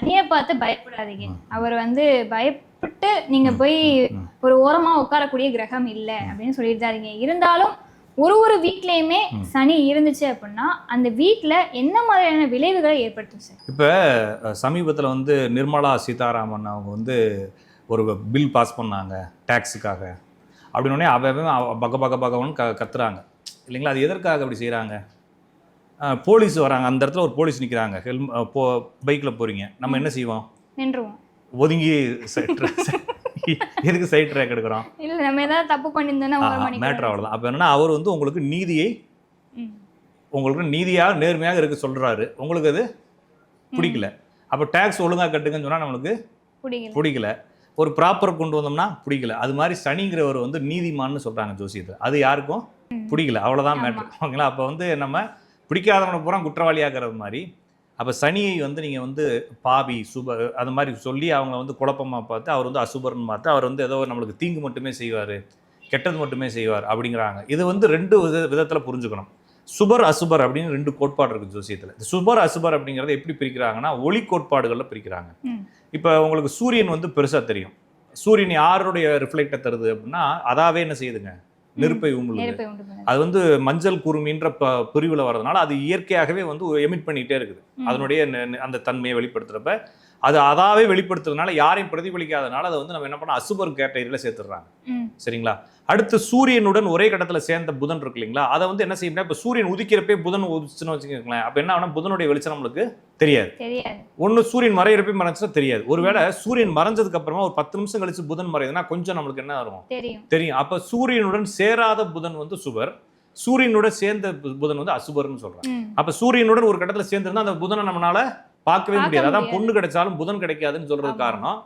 சனியை பார்த்து பயப்படாதீங்க. அவர் வந்து பயப்பட்டு நீங்க போய் ஒரு ஓரமா உட்காரக்கூடிய கிரகம் இல்லை அப்படின்னு சொல்லியிருந்தாருங்க இருந்தாலும் ஒரு ஒரு வீட்லயுமே சனி இருந்துச்சு அப்படின்னா அந்த வீட்ல என்ன மாதிரியான விளைவுகளை ஏற்படுத்தும் சார்? இப்போ சமீபத்தில் வந்து நிர்மலா சீதாராமன் அவங்க வந்து ஒரு பில் பாஸ் பண்ணாங்க டேக்ஸுக்காக. அப்படின்னே அவன் அவ பக்க பக்க பக்கவன் க கத்துறாங்க. இல்லைங்களா? அது எதற்காக அப்படி செய்கிறாங்க போலீஸ் வராங்க. அந்த இடத்துல ஒரு போலீஸ் நிற்கிறாங்க ஹெல்ம் போ பைக்கில் போகிறீங்க நம்ம என்ன செய்வோம்? நின்றுவோம். ஒதுங்கி சைட் எதுக்கு சைட் ட்ராக் எடுக்கிறோம்? இல்ல நம்ம ஏதாவது தப்பு பண்ணியிருந்தோம்னா மேட்ரு அவ்வளோதான் அப்போ என்னன்னா அவர் வந்து உங்களுக்கு நீதியை. உங்களுக்கு நீதியாக நேர்மையாக இருக்க சொல்கிறாரு உங்களுக்கு அது பிடிக்கல. அப்போ டேக்ஸ் ஒழுங்காக கட்டுங்கன்னு சொன்னால் நம்மளுக்கு பிடிக்கல. ஒரு ப்ராப்பர் கொண்டு வந்தோம்னா பிடிக்கல. அது மாதிரி சனிங்கிறவர் வந்து நீதிமான்னு சொல்கிறாங்க ஜோசியத்தில். அது யாருக்கும் பிடிக்கல. அவ்வளோதான். மேட்ரு. ஓகேங்களா? அப்போ வந்து நம்ம பிடிக்காதவனை பூரா குற்றவாளியாக்குறது மாதிரி. அப்போ சனியை வந்து நீங்கள் வந்து பாவி சுப அது மாதிரி சொல்லி அவங்க வந்து குழப்பமாக பார்த்து அவர் வந்து அசுபர்னு பார்த்து அவர் வந்து ஏதோ நம்மளுக்கு தீங்கு மட்டுமே செய்வார் கெட்டது மட்டுமே செய்வார் அப்படிங்கிறாங்க. இது வந்து ரெண்டு வித விதத்தில் புரிஞ்சுக்கணும். சுபர் அசுபர் அப்படின்னு ரெண்டு கோட்பாடு இருக்குது ஜோசியத்தில். இந்த சுபர் அசுபர் அப்படிங்கிறத எப்படி பிரிக்கிறாங்கன்னா ஒளி கோட்பாடுகளில் பிரிக்கிறாங்க. இப்போ உங்களுக்கு சூரியன் வந்து பெருசாக தெரியும். சூரியன் யாருடைய ரிஃப்ளெக்டை தருது அப்படின்னா அதாவே என்ன செய்யுதுங்க? நெருப்பை உமிழுது அது வந்து மஞ்சள் குருமின்ற ப பிரிவில் வர்றதுனால அது இயற்கையாகவே வந்து எமிட் பண்ணிகிட்டே இருக்குது. அதனுடைய அந்த தன்மையை வெளிப்படுத்துறப்ப அது அதாவே வெளிப்படுத்துறதுனால யாரையும் பிரதிபலிக்காதனால அதை வந்து நம்ம என்ன பண்ணோம் அசுபர் கேட்டகரியில் சேர்த்துடுறாங்க. சரிங்களா? அடுத்து சூரியனுடன் ஒரே கடத்தில் சேர்ந்த புதன் இருக்கு இல்லைங்களா? அதை வந்து என்ன செய்யணும் இப்போ சூரியன் உதிக்கிறப்பே புதன் உதிச்சுன்னு வச்சுக்கோங்களேன். அப்போ என்ன ஆகும் புதனுடைய வெளிச்சம் நம்மளுக்கு தெரியாது. ஒன்று சூரியன் மறையிறப்பே மறைச்சுன்னா தெரியாது. ஒருவேளை சூரியன் மறைஞ்சதுக்கு அப்புறமா ஒரு பத்து நிமிஷம் கழிச்சு புதன் மறையுதுன்னா கொஞ்சம் நம்மளுக்கு என்ன வரும் தெரியும். அப்போ சூரியனுடன் சேராத புதன் வந்து சுபர் சூரியனுடன் சேர்ந்த புதன் வந்து அசுபர்னு சொல்றாங்க. அப்ப சூரியனுடன் ஒரு கட்டத்துல சேர்ந்திருந்தா அந்த புதனை நம்மளால பார்க்கவே பார்க்க முடியாது அதான். பொண்ணு கிடைச்சாலும் புதன் கிடைக்காதுன்னு சொல்றது. காரணம்